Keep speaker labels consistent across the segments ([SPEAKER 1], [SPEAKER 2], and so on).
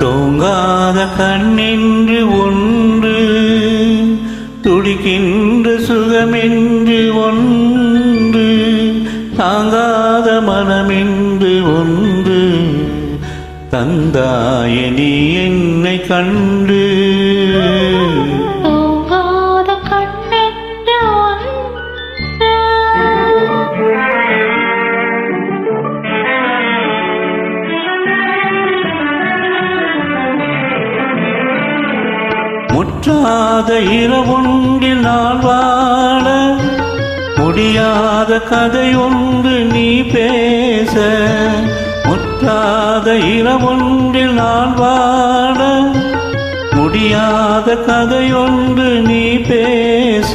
[SPEAKER 1] தூங்காத கண்ணென்று ஒன்று துடிக்கின்ற சுகமென்று ஒன்று தாங்காத மனமென்று ஒன்று. தந்தாய நீ என்னை கண்டு முற்றாத இரவொன்றில் நான் வாழ முடியாத கதையொன்று நீ பேச முற்றாத இரவொன்றில் நான் வாழ முடியாத கதையொன்று நீ பேச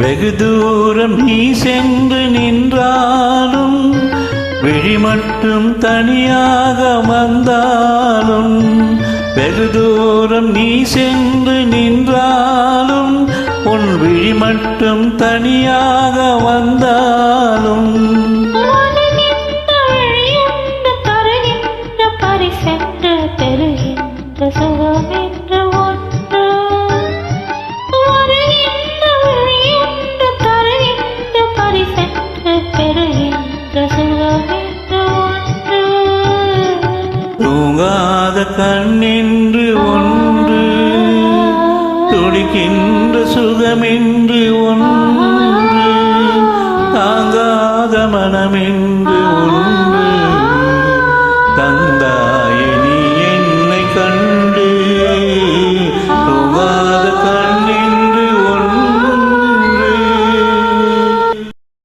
[SPEAKER 1] வெகு தூரம் நீ சென்று நின்றாலும் விழி மட்டும் தனியாக வந்தாலும் வெகு தூரம் நீ சென்று நின்றாலும் உன் விழி மட்டும் தனியாக வந்தாலும் ஒன்று தாங்காத மனமென்று ஒன்று